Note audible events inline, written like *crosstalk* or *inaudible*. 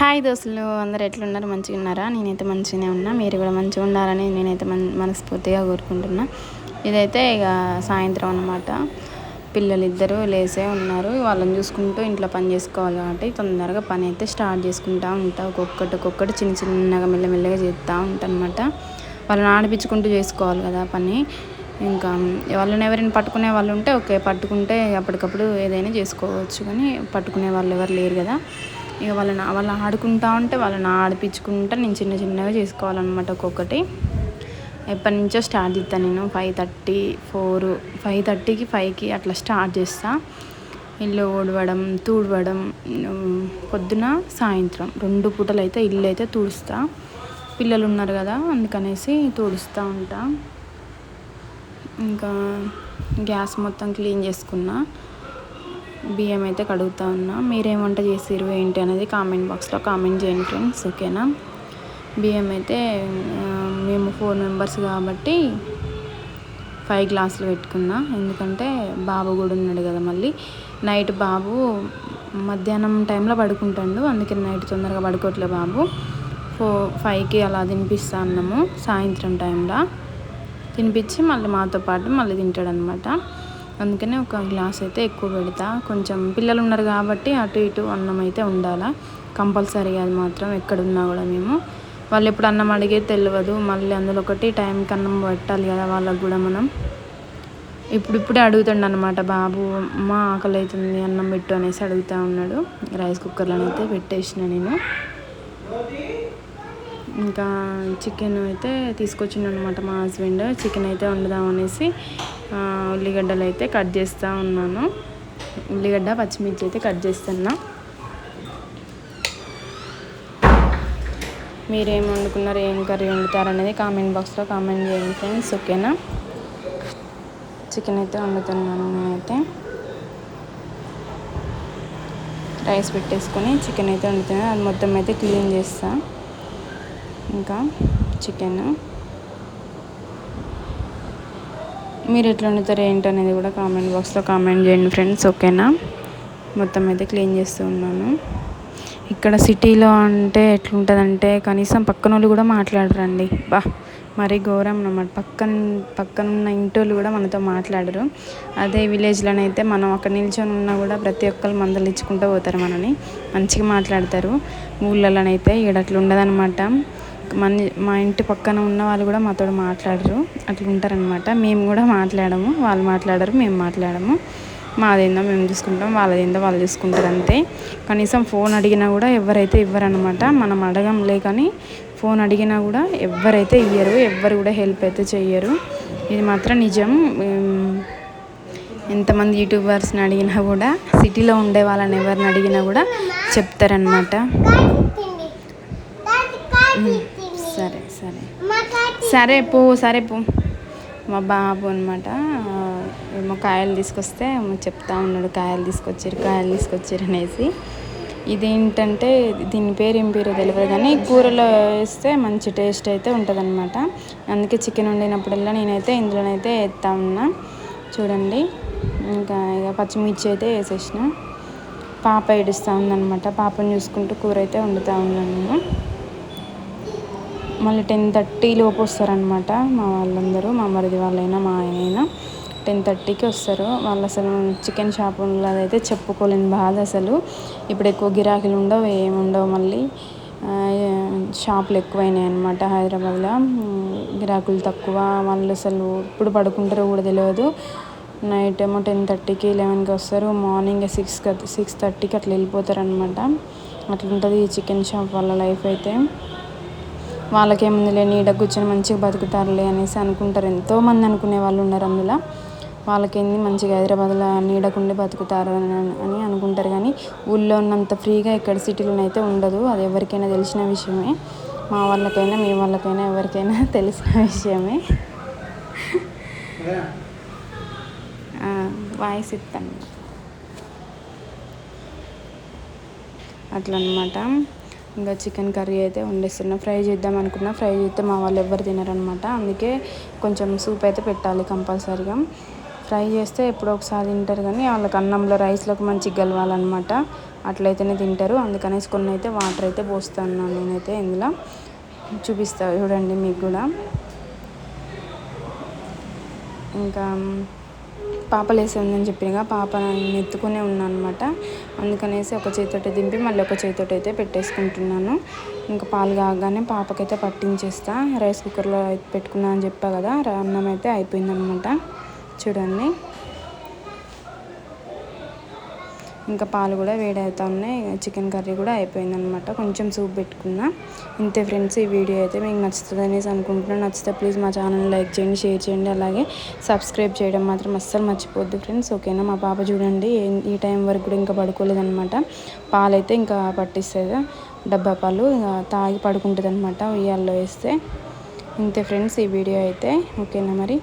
Hi దోస్తులు అందరు ఎట్లున్నారు? మంచిగా ఉన్నారా? నేనైతే మంచిగానే ఉన్నా. మీరు కూడా మంచిగా ఉండాలని నేనైతే మన మనస్ఫూర్తిగా కోరుకుంటున్నా. ఇదైతే ఇక సాయంత్రం అనమాట పిల్లలు ఇద్దరు లేసే ఉన్నారు. వాళ్ళని చూసుకుంటూ ఇంట్లో పని చేసుకోవాలి కాబట్టి తొందరగా పని అయితే స్టార్ట్ చేసుకుంటూ ఉంటా. ఒక్కొక్కటి ఒక్కొక్కటి చిన్న చిన్నగా మెల్లమెల్లగా చేస్తూ ఉంటా అనమాట వాళ్ళని ఆడిపించుకుంటూ చేసుకోవాలి కదా పని. ఇంకా వాళ్ళని ఎవరైనా పట్టుకునే వాళ్ళు ఉంటే ఓకే. పట్టుకుంటే అప్పటికప్పుడు ఏదైనా చేసుకోవచ్చు కానీ పట్టుకునే వాళ్ళు ఎవరు లేరు కదా. ఇక వాళ్ళని వాళ్ళని ఆడుకుంటా ఉంటే వాళ్ళని ఆడిపించుకుంటా నేను చిన్న చిన్నగా చేసుకోవాలన్నమాట ఒక్కొక్కటి. ఎప్పటి నుంచో స్టార్ట్ చేస్తాను నేను. ఫైవ్ థర్టీ ఫోర్ ఫైవ్ థర్టీకి ఫైవ్కి అట్లా స్టార్ట్ చేస్తా. ఇల్లు ఊడవడం తూడవడం పొద్దున సాయంత్రం రెండు పూటలు అయితే ఇల్లు అయితే తుడుస్తా. పిల్లలు ఉన్నారు కదా అందుకనేసి తుడుస్తూ ఉంటా. ఇంకా గ్యాస్ మొత్తం క్లీన్ చేసుకున్నా. బియ్యం అయితే కడుగుతా ఉన్నా. మీరేం వంట చేసిర్రు ఏంటి అనేది కామెంట్ బాక్స్లో కామెంట్ చేయండి ఫ్రెండ్స్ ఓకేనా? బియ్యం అయితే మేము ఫోర్ మెంబర్స్ కాబట్టి ఫైవ్ గ్లాసులు పెట్టుకున్నా. ఎందుకంటే బాబు కూడా ఉన్నాడు కదా మళ్ళీ. నైట్ బాబు మధ్యాహ్నం టైంలో పడుకుంటాడు. అందుకే నైట్ తొందరగా పడుకోవట్లే బాబు. ఫోర్ ఫైవ్కి అలా తినిపిస్తా అన్నాము సాయంత్రం టైంలో. తినిపించి మళ్ళీ మాతో పాటు మళ్ళీ తింటాడు అనమాట అందుకనే ఒక గ్లాస్ అయితే ఎక్కువ పెడతా. కొంచెం పిల్లలు ఉన్నారు కాబట్టి అటు ఇటు అన్నం అయితే ఉండాలా. కంపల్సరీ అది మాత్రం ఎక్కడున్నా కూడా మేము. వాళ్ళు ఎప్పుడు అన్నం అడిగే తెలియదు మళ్ళీ అందులో ఒకటి టైంకి అన్నం పెట్టాలి కదా వాళ్ళకు కూడా మనం. ఇప్పుడు ఇప్పుడే అడుగుతాడు అనమాట బాబు మా ఆకలి అవుతుంది అన్నం పెట్టు అనేసి అడుగుతూ ఉన్నాడు. రైస్ కుక్కర్లో అయితే పెట్టేసిన నేను. ఇంకా చికెన్ అయితే తీసుకొచ్చిండు అనమాట మా హస్బెండ్. చికెన్ అయితే వండుదాం అనేసి ఉల్లిగడ్డలు అయితే కట్ చేస్తూ ఉన్నాను. ఉల్లిగడ్డ పచ్చిమిర్చి అయితే కట్ చేస్తున్నా. మీరేం వండుకున్నారు ఏం కర్రీ వండుతారు అనేది కామెంట్ బాక్స్లో కామెంట్ చేయండి ఫ్రెండ్స్ ఓకేనా? చికెన్ అయితే వండుతున్నాను నేనైతే. రైస్ పెట్టేసుకొని చికెన్ అయితే వండుతున్నాను అది మొత్తం అయితే క్లీన్ చేస్తాను ఇంకా చికెన్. మీరు ఎట్లా వండుతారు ఏంటనేది కూడా కామెంట్ బాక్స్లో కామెంట్ చేయండి ఫ్రెండ్స్ ఓకేనా? మొత్తం అయితే క్లీన్ చేస్తూ ఉన్నాను. ఇక్కడ సిటీలో అంటే ఎట్లుంటుందంటే కనీసం పక్కన వాళ్ళు కూడా మాట్లాడరండి. బా మరీ ఘోరం అన్నమాట. పక్కన పక్కన ఉన్న ఇంటోళ్ళు కూడా మనతో మాట్లాడరు. అదే విలేజ్లోనైతే మనం అక్కడ నిల్చొని ఉన్నా కూడా ప్రతి ఒక్కరు మందలు ఇచ్చుకుంటూ పోతారు మనని. మంచిగా మాట్లాడతారు. ఊళ్ళలోనైతే ఇక్కడ అట్లా ఉండదనమాట మన మా ఇంటి పక్కన ఉన్న వాళ్ళు కూడా మాతో మాట్లాడరు. అట్లా ఉంటారనమాట మేము కూడా మాట్లాడము. వాళ్ళు మాట్లాడరు మేము మాట్లాడము. మాదేందో మేము చూసుకుంటాం వాళ్ళదేందో వాళ్ళు చూసుకుంటారు అంతే. కనీసం ఫోన్ అడిగినా కూడా ఎవరైతే ఇవ్వరనమాట మనం అడగంలే కానీ ఫోన్ అడిగినా కూడా ఎవరైతే ఇయ్యరు ఎవ్వరు కూడా హెల్ప్ అయితే చెయ్యరు. ఇది మాత్రం నిజం. ఎంతమంది యూట్యూబర్స్ని అడిగినా కూడా సిటీలో ఉండే వాళ్ళని ఎవరిని అడిగినా కూడా చెప్తారనమాట సరే సరే పో సరే పో. మా బాబు అనమాట ఏమో కాయలు తీసుకొస్తే ఏమో చెప్తా ఉన్నాడు కాయలు తీసుకొచ్చారు కాయలు తీసుకొచ్చారు అనేసి. ఇదేంటంటే దీని పేరు ఏం పేరో తెలియదు కానీ కూరలో వేస్తే మంచి టేస్ట్ అయితే ఉంటుంది అనమాట అందుకే చికెన్ వండినప్పుడల్లా నేనైతే ఇందులోనైతే వేస్తా ఉన్నా. చూడండి ఇంకా ఇక పచ్చిమిర్చి అయితే వేసేసిన. పాప ఏడుస్తూ ఉందన్నమాట పాపని చూసుకుంటూ కూర అయితే వండుతూ ఉన్నాను నేను. మళ్ళీ టెన్ థర్టీ లోపు వస్తారనమాట మా వాళ్ళందరూ మా మరిది వాళ్ళైనా మా ఆయన టెన్ థర్టీకి వస్తారు. వాళ్ళు అసలు చికెన్ షాప్ అయితే చెప్పుకోలేని బాధ అసలు. ఇప్పుడు ఎక్కువ గిరాకీలు ఉండవు ఏముండవు మళ్ళీ. షాపులు ఎక్కువైనాయి అనమాట హైదరాబాద్లో. గిరాకులు తక్కువ. వాళ్ళు అసలు ఇప్పుడు పడుకుంటారో కూడా తెలియదు. నైట్ ఏమో టెన్ థర్టీకి లెవెన్కి వస్తారు. మార్నింగ్ సిక్స్ సిక్స్ థర్టీకి అట్లా వెళ్ళిపోతారు అనమాట ఈ చికెన్ షాప్ వాళ్ళ లైఫ్ అయితే. వాళ్ళకేముందిలే నీడ కూర్చొని మంచిగా బతుకుతారులే అనేసి అనుకుంటారు. ఎంతోమంది అనుకునే వాళ్ళు ఉన్నారు అందులో. వాళ్ళకేంది మంచిగా హైదరాబాద్లో నీడకుండి బతుకుతారు అని అని అనుకుంటారు. కానీ ఊళ్ళో ఉన్నంత ఫ్రీగా ఇక్కడ సిటీలోనైతే అయితే ఉండదు. అది ఎవరికైనా తెలిసిన విషయమే. మా వాళ్ళకైనా మీ వాళ్ళకైనా ఎవరికైనా *laughs* తెలిసిన విషయమే. వాయిస్ ఇస్తాను అట్లనమాట ఇంకా చికెన్ కర్రీ అయితే వండేస్తున్నా. ఫ్రై చేద్దాం అనుకున్నా. ఫ్రై చేస్తే మా వాళ్ళు ఎవ్వరు తినరనమాట అందుకే కొంచెం సూప్ అయితే పెట్టాలి కంపల్సరీగా. ఫ్రై చేస్తే ఎప్పుడో ఒకసారి తింటారు కానీ వాళ్ళకి అన్నంలో రైస్లోకి మంచిగా కలవాలన్నమాట అట్లయితేనే తింటారు. అందుకనేసి కొన్ని అయితే వాటర్ అయితే పోస్తాను నేనైతే ఇందులో. చూపిస్తా చూడండి మీకు కూడా. ఇంకా పాప లేసిందని చెప్పినగా పాప ఎత్తుకునే ఉన్నాను అనమాట అందుకనేసి ఒక చేతితో దింపి మళ్ళీ ఒక చేతితో అయితే పెట్టేసుకుంటున్నాను. ఇంకా పాలు కాగానే పాపకైతే పట్టించేస్తా. రైస్ కుక్కర్లో పెట్టుకున్నా అని చెప్పా కదా అన్నం అయితే అయిపోయిందనమాట చూడండి. ఇంకా పాలు కూడా వేడవుతా ఉన్నాయి. చికెన్ కర్రీ కూడా అయిపోయిందనమాట కొంచెం సూప్ పెట్టుకున్నా. ఇంతే ఫ్రెండ్స్ ఈ వీడియో అయితే మీకు నచ్చుతుంది అనేసి అనుకుంటున్నాను నచ్చితే ప్లీజ్ మా ఛానల్ లైక్ చేయండి షేర్ చేయండి. అలాగే సబ్స్క్రైబ్ చేయడం మాత్రం అస్సలు మర్చిపోద్దు ఫ్రెండ్స్. ఓకేనా? మా పాప చూడండి ఈ టైం వరకు కూడా ఇంకా పడుకోలేదనమాట పాలైతే ఇంకా పట్టిస్తుంది డబ్బా పాలు తాగి పడుకుంటుంది అనమాట ఉయ్యాల్లో వేస్తే. ఇంతే ఫ్రెండ్స్ ఈ వీడియో అయితే. ఓకేనా మరి?